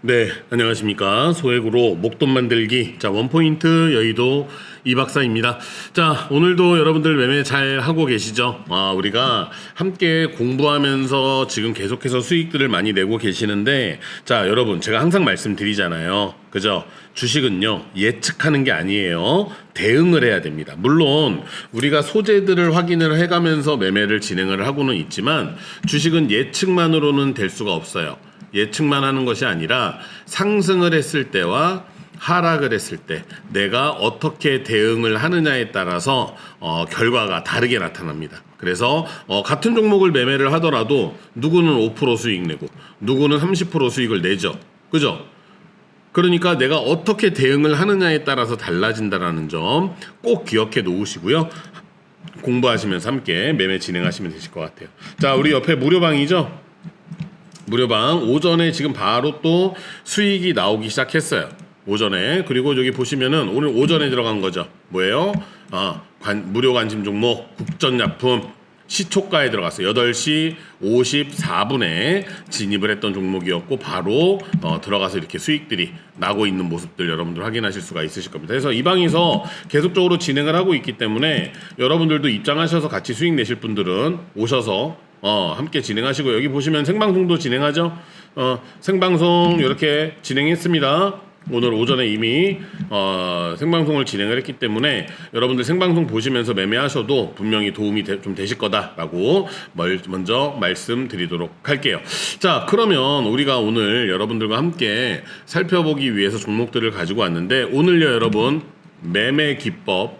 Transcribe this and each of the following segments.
네, 안녕하십니까. 소액으로 목돈 만들기. 자, 원포인트 여의도 이 박사입니다. 자, 오늘도 여러분들 매매 잘 하고 계시죠? 아, 우리가 함께 공부하면서 지금 계속해서 수익들을 많이 내고 계시는데, 자, 여러분, 제가 항상 말씀드리잖아요. 그죠? 주식은요, 예측하는 게 아니에요. 대응을 해야 됩니다. 물론, 우리가 소재들을 확인을 해가면서 매매를 진행을 하고는 있지만, 주식은 예측만으로는 될 수가 없어요. 예측만 하는 것이 아니라 상승을 했을 때와 하락을 했을 때 내가 어떻게 대응을 하느냐에 따라서 어, 결과가 다르게 나타납니다. 그래서 어, 같은 종목을 매매를 하더라도 누구는 5% 수익 내고 누구는 30% 수익을 내죠. 그죠? 그러니까 내가 어떻게 대응을 하느냐에 따라서 달라진다라는 점 꼭 기억해 놓으시고요. 공부하시면서 함께 매매 진행하시면 되실 것 같아요. 자, 우리 옆에 무료방이죠? 무료방 오전에 지금 바로 또 수익이 나오기 시작했어요. 오전에 그리고 여기 보시면은 오늘 오전에 들어간 거죠. 뭐예요? 아, 관, 무료 관심 종목 국전약품 시초가에 들어갔어요. 8시 54분에 진입을 했던 종목이었고 바로 어, 들어가서 이렇게 수익들이 나고 있는 모습들 여러분들 확인하실 수가 있으실 겁니다. 그래서 이 방에서 계속적으로 진행을 하고 있기 때문에 여러분들도 입장하셔서 같이 수익 내실 분들은 오셔서 어, 함께 진행하시고 여기 보시면 생방송도 진행하죠. 어, 생방송 이렇게 진행했습니다. 오늘 오전에 이미 어, 생방송을 진행을 했기 때문에 여러분들 생방송 보시면서 매매하셔도 분명히 도움이 되, 좀 되실 거다라고 멀, 먼저 말씀드리도록 할게요. 자, 그러면 우리가 오늘 여러분들과 함께 살펴보기 위해서 종목들을 가지고 왔는데 오늘요 여러분 매매 기법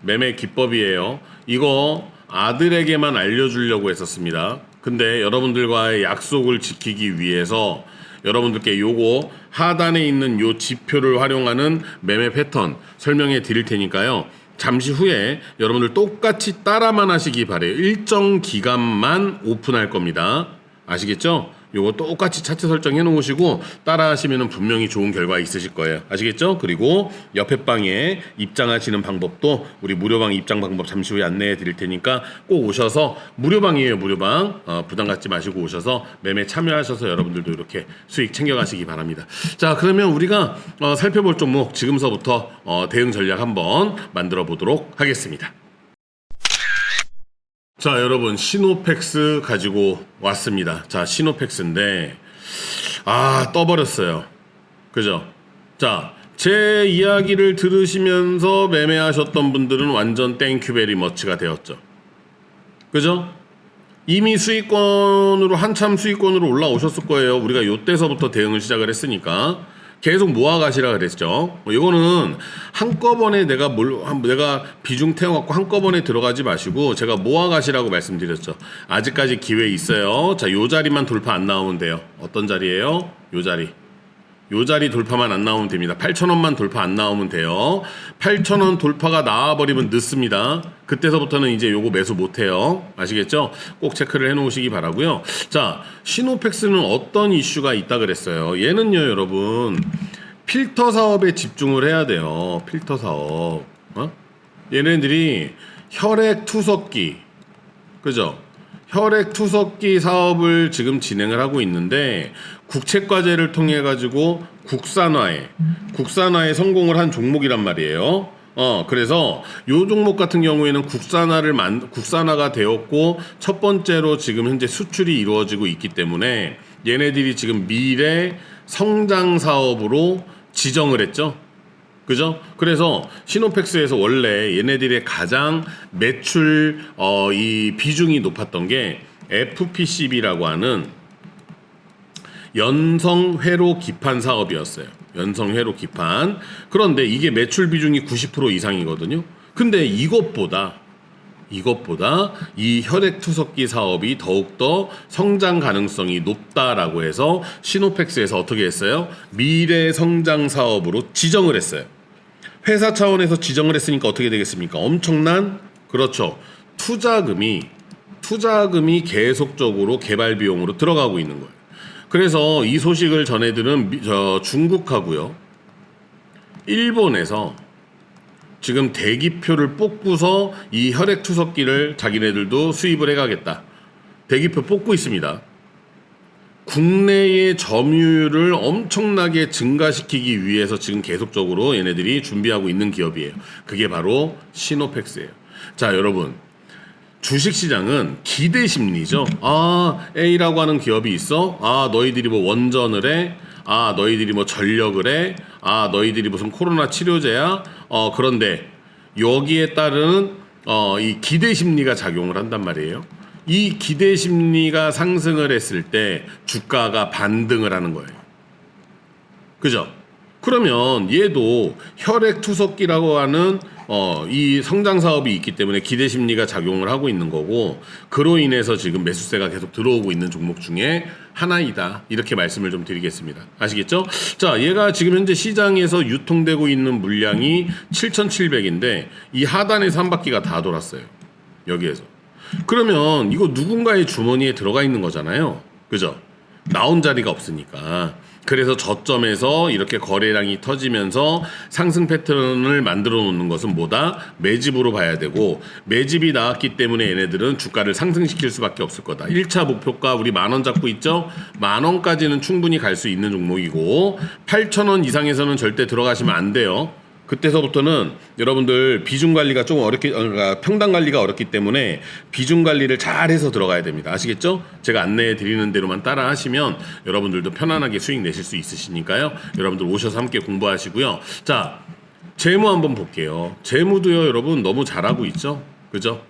매매 기법이에요. 이거 아들에게만 알려주려고 했었습니다. 근데 여러분들과의 약속을 지키기 위해서 여러분들께 요거 하단에 있는 요 지표를 활용하는 매매 패턴 설명해 드릴 테니까요. 잠시 후에 여러분들 똑같이 따라만 하시기 바래요. 일정 기간만 오픈할 겁니다. 아시겠죠? 요거 똑같이 차트 설정해 놓으시고 따라 하시면 분명히 좋은 결과 있으실 거예요. 아시겠죠? 그리고 옆에 방에 입장하시는 방법도 우리 무료방 입장 방법 잠시 후에 안내해 드릴 테니까 꼭 오셔서 무료방이에요, 무료방. 어, 부담 갖지 마시고 오셔서 매매 참여하셔서 여러분들도 이렇게 수익 챙겨 가시기 바랍니다. 자, 그러면 우리가 어, 살펴볼 종목 지금서부터 어, 대응 전략 한번 만들어 보도록 하겠습니다. 자, 여러분, 시노팩스 가지고 왔습니다. 자, 시노팩스인데, 아, 떠버렸어요. 그죠? 자, 제 이야기를 들으시면서 매매하셨던 분들은 완전 땡큐 베리 머치가 되었죠. 그죠? 이미 수익권으로, 한참 수익권으로 올라오셨을 거예요. 우리가 요때서부터 대응을 시작을 했으니까. 계속 모아가시라 그랬죠. 뭐 이거는 한꺼번에 내가 뭘, 한- 내가 비중 태워갖고 한꺼번에 들어가지 마시고 제가 모아가시라고 말씀드렸죠. 아직까지 기회 있어요. 자, 요 자리만 돌파 안 나오면 돼요. 어떤 자리예요? 요 자리. 요 자리 돌파만 안 나오면 됩니다. 8,000원만 돌파 안 나오면 돼요. 8,000원 돌파가 나와버리면 늦습니다. 그때서부터는 이제 요거 매수 못해요. 아시겠죠? 꼭 체크를 해놓으시기 바라고요. 자, 시노팩스는 어떤 이슈가 있다 그랬어요. 얘는요, 여러분. 필터 사업에 집중을 해야 돼요. 필터 사업. 어? 얘네들이 혈액 투석기. 그죠? 혈액 투석기 사업을 지금 진행을 하고 있는데 국책 과제를 통해 가지고 국산화에 국산화에 성공을 한 종목이란 말이에요. 어 그래서 요 종목 같은 경우에는 국산화를 만 국산화가 되었고 첫 번째로 지금 현재 수출이 이루어지고 있기 때문에 얘네들이 지금 미래 성장 사업으로 지정을 했죠. 그죠? 그래서 시노팩스에서 원래 얘네들의 가장 매출 어, 이 비중이 높았던 게 FPCB라고 하는 연성 회로 기판 사업이었어요. 연성 회로 기판. 그런데 이게 매출 비중이 90% 이상이거든요. 근데 이것보다 이것보다 이 혈액 투석기 사업이 더욱더 성장 가능성이 높다라고 해서 시노팩스에서 어떻게 했어요? 미래 성장 사업으로 지정을 했어요. 회사 차원에서 지정을 했으니까 어떻게 되겠습니까? 엄청난 그렇죠. 투자금이 투자금이 계속적으로 개발 비용으로 들어가고 있는 거예요. 그래서 이 소식을 전해들은 중국하고요. 일본에서 지금 대기표를 뽑고서 이 혈액 투석기를 자기네들도 수입을 해가겠다. 대기표 뽑고 있습니다. 국내의 점유율을 엄청나게 증가시키기 위해서 지금 계속적으로 얘네들이 준비하고 있는 기업이에요. 그게 바로 시노펙스예요. 자, 여러분. 주식 시장은 기대 심리죠. 아, A라고 하는 기업이 있어. 아, 너희들이 뭐 원전을 해. 아, 너희들이 뭐 전력을 해. 아, 너희들이 무슨 코로나 치료제야. 어, 그런데 여기에 따르는 어, 이 기대 심리가 작용을 한단 말이에요. 이 기대 심리가 상승을 했을 때 주가가 반등을 하는 거예요. 그죠? 그러면 얘도 혈액 투석기라고 하는 어, 이 성장 사업이 있기 때문에 기대 심리가 작용을 하고 있는 거고 그로 인해서 지금 매수세가 계속 들어오고 있는 종목 중에 하나이다. 이렇게 말씀을 좀 드리겠습니다. 아시겠죠? 자, 얘가 지금 현재 시장에서 유통되고 있는 물량이 7,700인데 이 하단에서 한 바퀴가 다 돌았어요. 여기에서. 그러면 이거 누군가의 주머니에 들어가 있는 거잖아요. 그죠? 나온 자리가 없으니까. 그래서 저점에서 이렇게 거래량이 터지면서 상승 패턴을 만들어 놓는 것은 뭐다? 매집으로 봐야 되고 매집이 나왔기 때문에 얘네들은 주가를 상승시킬 수밖에 없을 거다. 1차 목표가 우리 만 원 잡고 있죠? 만 원까지는 충분히 갈 수 있는 종목이고 8천 원 이상에서는 절대 들어가시면 안 돼요. 그때서부터는 여러분들 비중 관리가 좀 어렵게 어, 그러니까 평당 관리가 어렵기 때문에 비중 관리를 잘 해서 들어가야 됩니다. 아시겠죠? 제가 안내해 드리는 대로만 따라 하시면 여러분들도 편안하게 수익 내실 수 있으시니까요. 여러분들 오셔서 함께 공부하시고요. 자, 재무 한번 볼게요. 재무도요, 여러분 너무 잘하고 있죠? 그죠?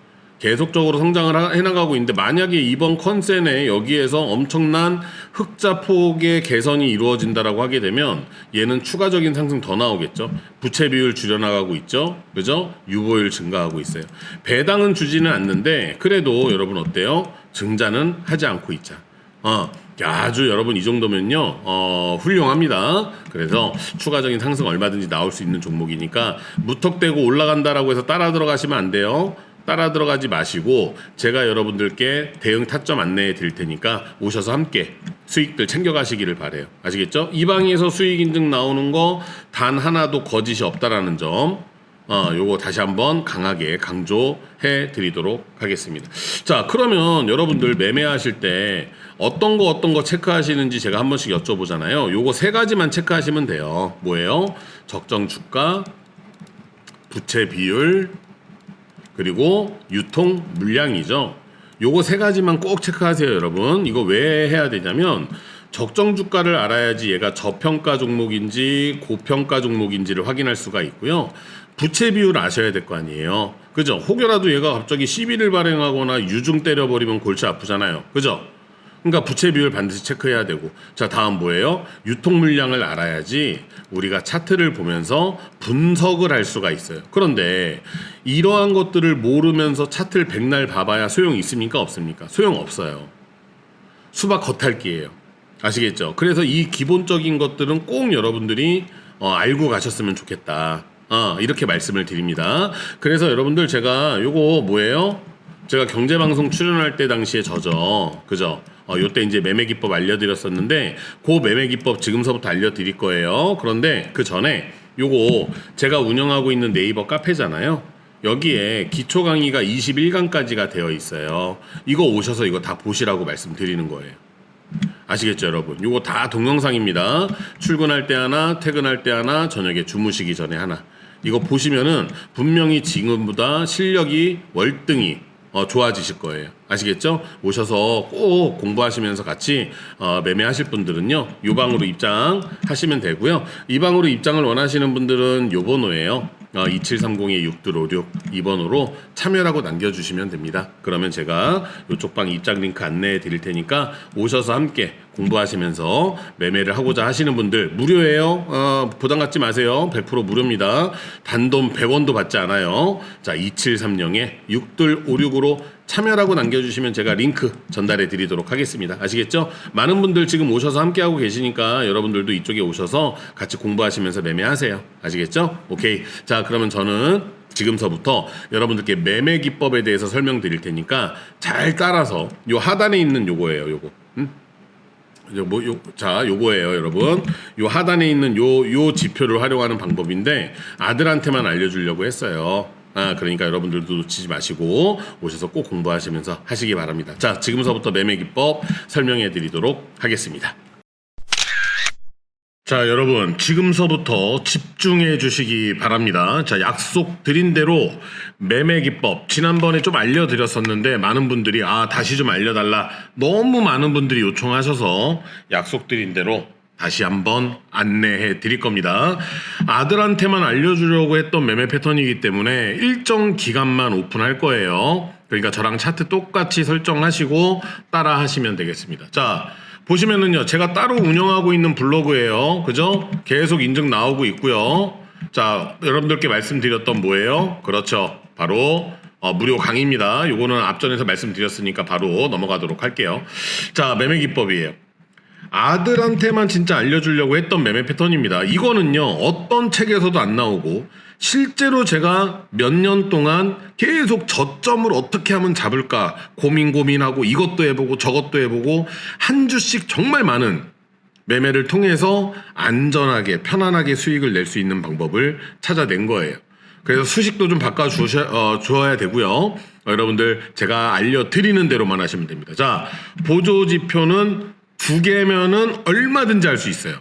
계속적으로 성장을 하- 해나가고 있는데 만약에 이번 컨센에 여기에서 엄청난 흑자 폭의 개선이 이루어진다라고 하게 되면 얘는 추가적인 상승 더 나오겠죠. 부채 비율 줄여나가고 있죠. 그죠? 유보율 증가하고 있어요. 배당은 주지는 않는데 그래도 여러분 어때요? 증자는 하지 않고 있자. 어, 아주 여러분 이 정도면요, 어, 훌륭합니다. 그래서 추가적인 상승 얼마든지 나올 수 있는 종목이니까 무턱대고 올라간다라고 해서 따라 들어가시면 안 돼요. 따라 들어가지 마시고 제가 여러분들께 대응 타점 안내해 드릴 테니까 오셔서 함께 수익들 챙겨가시기를 바래요. 아시겠죠? 이 방에서 수익 인증 나오는 거 단 하나도 거짓이 없다라는 점 어, 요거 다시 한번 강하게 강조해 드리도록 하겠습니다. 자, 그러면 여러분들 매매하실 때 어떤 거 어떤 거 체크하시는지 제가 한 번씩 여쭤보잖아요. 요거 세 가지만 체크하시면 돼요. 뭐예요? 적정 주가, 부채 비율, 그리고 유통 물량이죠. 요거 세 가지만 꼭 체크하세요, 여러분. 이거 왜 해야 되냐면 적정 주가를 알아야지 얘가 저평가 종목인지 고평가 종목인지를 확인할 수가 있고요. 부채 비율 아셔야 될 거 아니에요. 그죠? 혹여라도 얘가 갑자기 시비를 발행하거나 유중 때려버리면 골치 아프잖아요. 그죠? 그러니까 부채 비율 반드시 체크해야 되고 자 다음 뭐예요? 유통 물량을 알아야지 우리가 차트를 보면서 분석을 할 수가 있어요. 그런데 이러한 것들을 모르면서 차트를 백날 봐봐야 소용 있습니까 없습니까? 소용 없어요. 수박 겉핥기예요. 아시겠죠? 그래서 이 기본적인 것들은 꼭 여러분들이 어, 알고 가셨으면 좋겠다. 어, 이렇게 말씀을 드립니다. 그래서 여러분들 제가 요거 뭐예요? 제가 경제방송 출연할 때 당시에 저죠. 그죠? 어, 요때 이제 매매 기법 알려드렸었는데, 그 매매 기법 지금서부터 알려드릴 거예요. 그런데 그 전에 요거 제가 운영하고 있는 네이버 카페잖아요. 여기에 기초 강의가 21강까지가 되어 있어요. 이거 오셔서 이거 다 보시라고 말씀드리는 거예요. 아시겠죠, 여러분? 요거 다 동영상입니다. 출근할 때 하나, 퇴근할 때 하나, 저녁에 주무시기 전에 하나. 이거 보시면은 분명히 지금보다 실력이 월등히 어, 좋아지실 거예요. 아시겠죠? 오셔서 꼭 공부하시면서 같이 어, 매매하실 분들은요, 요 방으로 입장하시면 되고요. 이 방으로 입장을 원하시는 분들은 요 번호예요. 어, 2730-6256이 번호로 참여라고 남겨주시면 됩니다. 그러면 제가 이쪽 방 입장 링크 안내해 드릴 테니까 오셔서 함께 공부하시면서 매매를 하고자 하시는 분들 무료예요. 어, 부담 갖지 마세요. 100% 무료입니다. 단돈 100원도 받지 않아요. 자, 2730-6256으로 참여라고 남겨주시면 제가 링크 전달해 드리도록 하겠습니다. 아시겠죠? 많은 분들 지금 오셔서 함께하고 계시니까 여러분들도 이쪽에 오셔서 같이 공부하시면서 매매하세요. 아시겠죠? 오케이. 자, 그러면 저는 지금서부터 여러분들께 매매 기법에 대해서 설명드릴 테니까 잘 따라서 요 하단에 있는 요거예요, 요거. 음? 요, 뭐, 요, 자, 요거예요, 여러분. 요 하단에 있는 요, 요 지표를 활용하는 방법인데, 아들한테만 알려주려고 했어요. 아, 그러니까 여러분들도 놓치지 마시고 오셔서 꼭 공부하시면서 하시기 바랍니다. 자, 지금서부터 매매 기법 설명해 드리도록 하겠습니다. 자, 여러분, 지금서부터 집중해 주시기 바랍니다. 자, 약속 드린 대로 매매 기법, 지난번에 좀 알려드렸었는데, 많은 분들이, 아, 다시 좀 알려달라. 너무 많은 분들이 요청하셔서 약속 드린 대로 다시 한번 안내해 드릴 겁니다. 아들한테만 알려주려고 했던 매매 패턴이기 때문에 일정 기간만 오픈할 거예요. 그러니까 저랑 차트 똑같이 설정하시고 따라 하시면 되겠습니다. 자, 보시면은요, 제가 따로 운영하고 있는 블로그예요. 그죠? 계속 인증 나오고 있고요. 자, 여러분들께 말씀드렸던 뭐예요? 그렇죠. 바로 어, 무료 강의입니다. 요거는 앞전에서 말씀드렸으니까 바로 넘어가도록 할게요. 자, 매매 기법이에요. 아들한테만 진짜 알려주려고 했던 매매 패턴입니다. 이거는요, 어떤 책에서도 안 나오고, 실제로 제가 몇 년 동안 계속 저점을 어떻게 하면 잡을까 고민 고민하고 이것도 해보고 저것도 해보고 한 주씩 정말 많은 매매를 통해서 안전하게 편안하게 수익을 낼 수 있는 방법을 찾아낸 거예요. 그래서 수식도 좀 바꿔 주셔 어, 주어야 되고요. 어, 여러분들 제가 알려드리는 대로만 하시면 됩니다. 자 보조 지표는 두 개면은 얼마든지 할 수 있어요.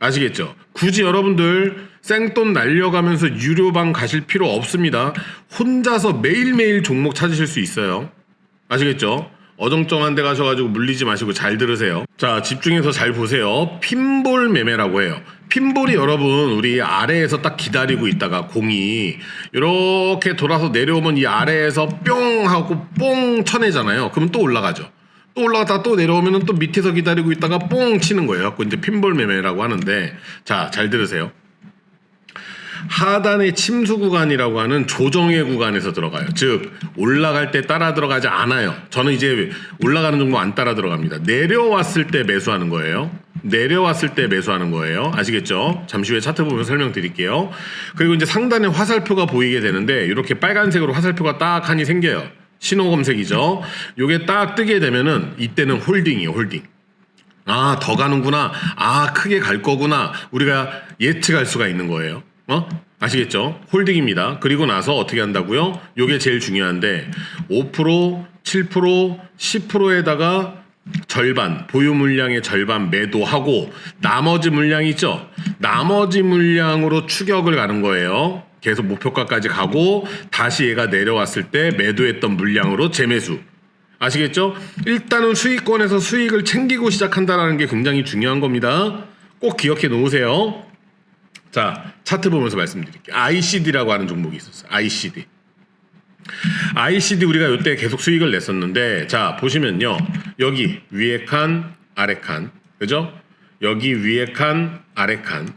아시겠죠? 굳이 여러분들 생돈 날려가면서 유료방 가실 필요 없습니다. 혼자서 매일매일 종목 찾으실 수 있어요. 아시겠죠? 어정쩡한 데 가셔가지고 물리지 마시고 잘 들으세요. 자, 집중해서 잘 보세요. 핀볼 매매라고 해요. 핀볼이 여러분, 우리 아래에서 딱 기다리고 있다가 공이 이렇게 돌아서 내려오면 이 아래에서 뿅 하고 뽕 쳐내잖아요. 그럼 또 올라가죠. 또 올라갔다 또 내려오면 또 밑에서 기다리고 있다가 뽕 치는 거예요. 갖고 이제 핀볼 매매라고 하는데, 자, 잘 들으세요. 하단의 침수 구간이라고 하는 조정의 구간에서 들어가요. 즉 올라갈 때 따라 들어가지 않아요. 저는 이제 올라가는 종목 안 따라 들어갑니다. 내려왔을 때 매수하는 거예요. 내려왔을 때 매수하는 거예요. 아시겠죠? 잠시 후에 차트 보면 설명드릴게요. 그리고 이제 상단에 화살표가 보이게 되는데 이렇게 빨간색으로 화살표가 딱 하니 생겨요. 신호 검색이죠. 요게 딱 뜨게 되면은 이때는 홀딩이에요. 홀딩. 아, 더 가는구나. 아, 크게 갈 거구나. 우리가 예측할 수가 있는 거예요. 어? 아시겠죠? 홀딩입니다. 그리고 나서 어떻게 한다고요? 요게 제일 중요한데 5%, 7%, 10%에다가 절반, 보유 물량의 절반 매도하고 나머지 물량 있죠? 나머지 물량으로 추격을 가는 거예요. 계속 목표가까지 가고 다시 얘가 내려왔을 때 매도했던 물량으로 재매수. 아시겠죠? 일단은 수익권에서 수익을 챙기고 시작한다는 게 굉장히 중요한 겁니다. 꼭 기억해 놓으세요. 자, 차트 보면서 말씀드릴게요. ICD라고 하는 종목이 있었어요. ICD. ICD 우리가 이때 계속 수익을 냈었는데, 자, 보시면요. 여기 위에 칸, 아래 칸. 그죠? 여기 위에 칸, 아래 칸.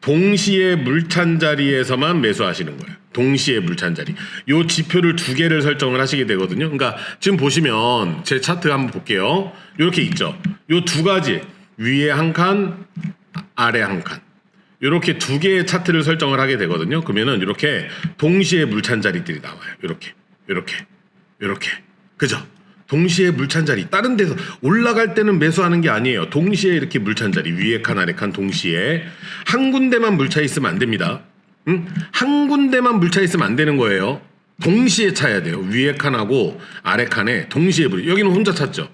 동시에 물찬 자리에서만 매수하시는 거예요. 동시에 물찬 자리. 요 지표를 두 개를 설정을 하시게 되거든요. 그러니까 지금 보시면 제 차트 한번 볼게요. 이렇게 있죠. 요 두 가지 위에 한 칸, 아래 한 칸. 이렇게 두 개의 차트를 설정을 하게 되거든요. 그러면은 이렇게 동시에 물찬 자리들이 나와요. 이렇게, 이렇게, 이렇게, 그죠? 동시에 물찬 자리. 다른 데서 올라갈 때는 매수하는 게 아니에요. 동시에 이렇게 물찬 자리 위에 칸 아래 칸 동시에 한 군데만 물차 있으면 안 됩니다. 응? 한 군데만 물차 있으면 안 되는 거예요. 동시에 차야 돼요. 위에 칸하고 아래 칸에 동시에 물. 여기는 혼자 찼죠.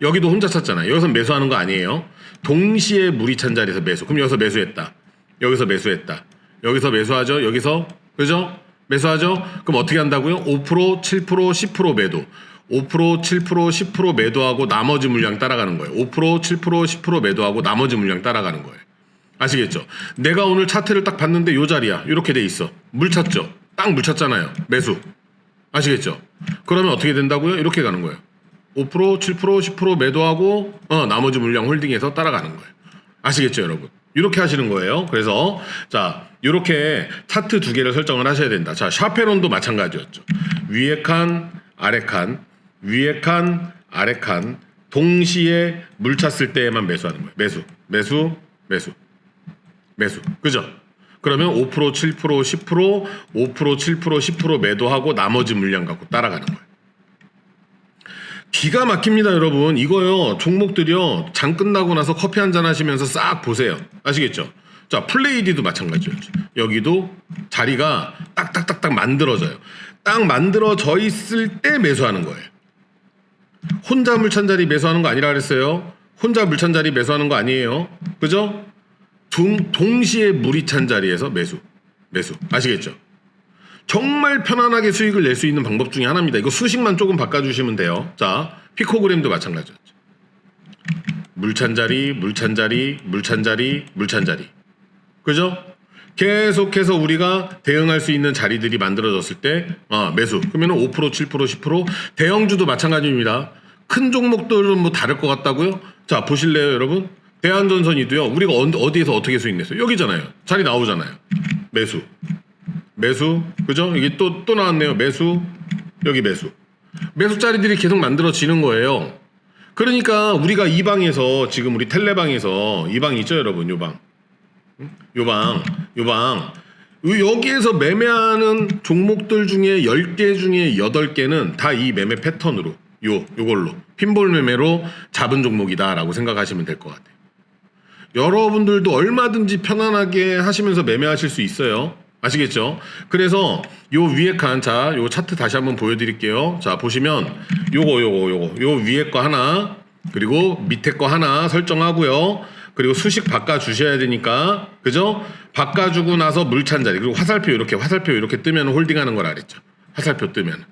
여기도 혼자 찼잖아요. 여기서 매수하는 거 아니에요. 동시에 물이 찬 자리에서 매수. 그럼 여기서 매수했다. 여기서 매수했다. 여기서 매수하죠. 여기서 그죠? 매수하죠. 그럼 어떻게 한다고요? 5%, 7%, 10% 매도. 5%, 7%, 10% 매도하고 나머지 물량 따라가는 거예요. 5%, 7%, 10% 매도하고 나머지 물량 따라가는 거예요. 아시겠죠? 내가 오늘 차트를 딱 봤는데 요 자리야. 이렇게 돼 있어. 물 찼죠? 딱 물 찼잖아요. 매수. 아시겠죠? 그러면 어떻게 된다고요? 이렇게 가는 거예요. 5%, 7%, 10% 매도하고 어, 나머지 물량 홀딩해서 따라가는 거예요. 아시겠죠, 여러분? 이렇게 하시는 거예요. 그래서 자, 이렇게 차트 두 개를 설정을 하셔야 된다. 자, 샤페론도 마찬가지였죠. 위에 칸, 아래 칸, 위에 칸, 아래 칸 동시에 물 찼을 때에만 매수하는 거예요. 매수, 매수, 매수, 매수. 그죠? 그러면 5%, 7%, 10%, 5%, 7%, 10% 매도하고 나머지 물량 갖고 따라가는 거예요. 기가 막힙니다, 여러분. 이거요, 종목들이요, 장 끝나고 나서 커피 한 잔 하시면서 싹 보세요. 아시겠죠? 자, 플레이디도 마찬가지였죠. 여기도 자리가 딱딱딱딱 만들어져요. 딱 만들어져 있을 때 매수하는 거예요. 혼자 물찬 자리 매수하는 거 아니라 그랬어요. 혼자 물찬 자리 매수하는 거 아니에요. 그죠? 동, 동시에 물이 찬 자리에서 매수. 매수. 아시겠죠? 정말 편안하게 수익을 낼 수 있는 방법 중에 하나입니다. 이거 수식만 조금 바꿔주시면 돼요. 자, 피코그램도 마찬가지였죠. 물찬 자리, 물찬 자리, 물찬 자리, 물찬 자리. 그죠? 계속해서 우리가 대응할 수 있는 자리들이 만들어졌을 때 아, 매수. 그러면 5%, 7%, 10% 대형주도 마찬가지입니다. 큰 종목들은 뭐 다를 것 같다고요? 자, 보실래요, 여러분? 대한전선이도요. 우리가 어- 어디에서 어떻게 수익 냈어요? 여기잖아요. 자리 나오잖아요. 매수. 매수. 그죠? 이게 또 또 나왔네요. 매수. 여기 매수. 매수 자리들이 계속 만들어지는 거예요. 그러니까 우리가 이 방에서 지금 우리 텔레방에서 이 방 있죠, 여러분? 요 방. 요 방, 요 방. 여기에서 매매하는 종목들 중에 10개 중에 8개는 다 이 매매 패턴으로 요 요걸로 핀볼 매매로 잡은 종목이다라고 생각하시면 될 것 같아요. 여러분들도 얼마든지 편안하게 하시면서 매매하실 수 있어요. 아시겠죠? 그래서 요 위에 칸, 자, 요 차트 다시 한번 보여드릴게요. 자, 보시면 요거, 요거, 요거, 요 위에 거 하나, 그리고 밑에 거 하나 설정하고요. 그리고 수식 바꿔주셔야 되니까, 그죠? 바꿔주고 나서 물찬 자리, 그리고 화살표 이렇게, 화살표 이렇게 뜨면 홀딩하는 거라 그랬죠. 화살표 뜨면.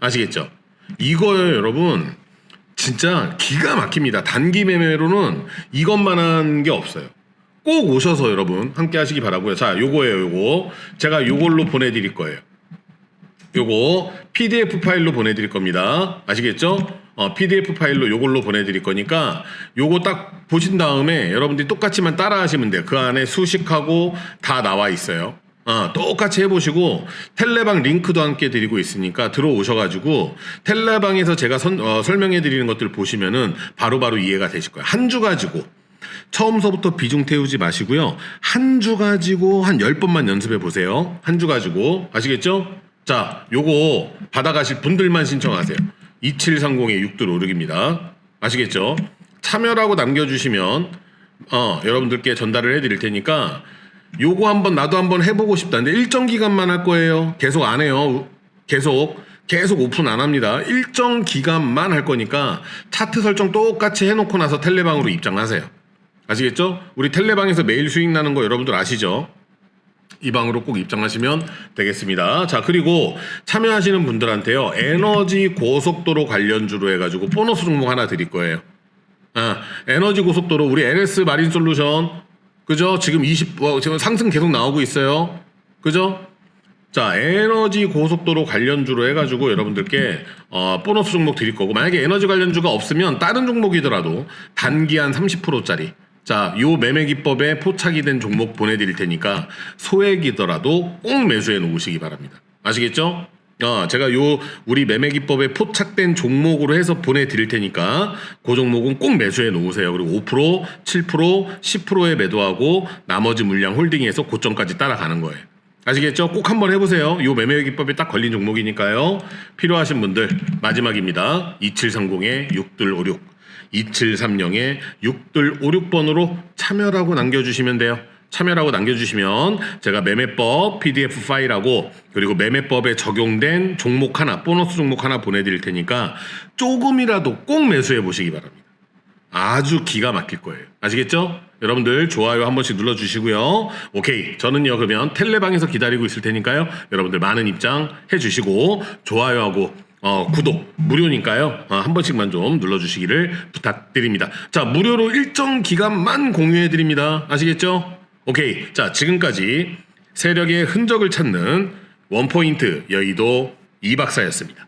아시겠죠? 이거요, 여러분. 진짜 기가 막힙니다. 단기 매매로는 이것만 한 게 없어요. 꼭 오셔서 여러분 함께 하시기 바라고요. 자, 요거예요, 요거. 제가 요걸로 보내 드릴 거예요. 요거 PDF 파일로 보내 드릴 겁니다. 아시겠죠? 어, PDF 파일로 요걸로 보내드릴 거니까 요거 딱 보신 다음에 여러분들이 똑같이만 따라 하시면 돼요. 그 안에 수식하고 다 나와 있어요. 어, 똑같이 해보시고 텔레방 링크도 함께 드리고 있으니까 들어오셔가지고 텔레방에서 제가 선- 어, 설명해드리는 것들 보시면은 바로바로 이해가 되실 거예요. 한 주 가지고 처음서부터 비중 태우지 마시고요. 한 주 가지고 한 10번만 연습해 보세요. 한 주 가지고. 아시겠죠? 자, 요거 받아가실 분들만 신청하세요. 2730의 6들5륙입니다 아시겠죠? 참여라고 남겨주시면, 어, 여러분들께 전달을 해드릴 테니까, 요거 한번 나도 한번 해보고 싶다. 근데 일정 기간만 할 거예요. 계속 안 해요. 계속. 계속 오픈 안 합니다. 일정 기간만 할 거니까 차트 설정 똑같이 해놓고 나서 텔레방으로 입장하세요. 아시겠죠? 우리 텔레방에서 매일 수익 나는 거 여러분들 아시죠? 이 방으로 꼭 입장하시면 되겠습니다. 자, 그리고 참여하시는 분들한테요, 에너지 고속도로 관련주로 해가지고 보너스 종목 하나 드릴 거예요. 아, 에너지 고속도로, 우리 LS 마린 솔루션, 그죠? 지금 20, 어, 지금 상승 계속 나오고 있어요. 그죠? 자, 에너지 고속도로 관련주로 해가지고 여러분들께 어, 보너스 종목 드릴 거고, 만약에 에너지 관련주가 없으면 다른 종목이더라도 단기 한 30%짜리. 자, 요 매매 기법에 포착이 된 종목 보내드릴 테니까 소액이더라도 꼭 매수해 놓으시기 바랍니다. 아시겠죠? 어, 제가 요 우리 매매 기법에 포착된 종목으로 해서 보내드릴 테니까 그 종목은 꼭 매수해 놓으세요. 그리고 5%, 7%, 10%에 매도하고 나머지 물량 홀딩해서 고점까지 따라가는 거예요. 아시겠죠? 꼭 한번 해보세요. 요 매매 기법에 딱 걸린 종목이니까요. 필요하신 분들 마지막입니다. 2730의 6256, 2730의 6256번으로 참여라고 남겨주시면 돼요. 참여라고 남겨주시면 제가 매매법 PDF 파일하고 그리고 매매법에 적용된 종목 하나, 보너스 종목 하나 보내드릴 테니까 조금이라도 꼭 매수해 보시기 바랍니다. 아주 기가 막힐 거예요. 아시겠죠? 여러분들 좋아요 한 번씩 눌러주시고요. 오케이. 저는요, 그러면 텔레방에서 기다리고 있을 테니까요. 여러분들 많은 입장 해주시고, 좋아요하고, 어, 구독 무료니까요. 어, 한 번씩만 좀 눌러주시기를 부탁드립니다. 자, 무료로 일정 기간만 공유해드립니다. 아시겠죠? 오케이. 자, 지금까지 세력의 흔적을 찾는 원포인트 여의도 이 박사였습니다.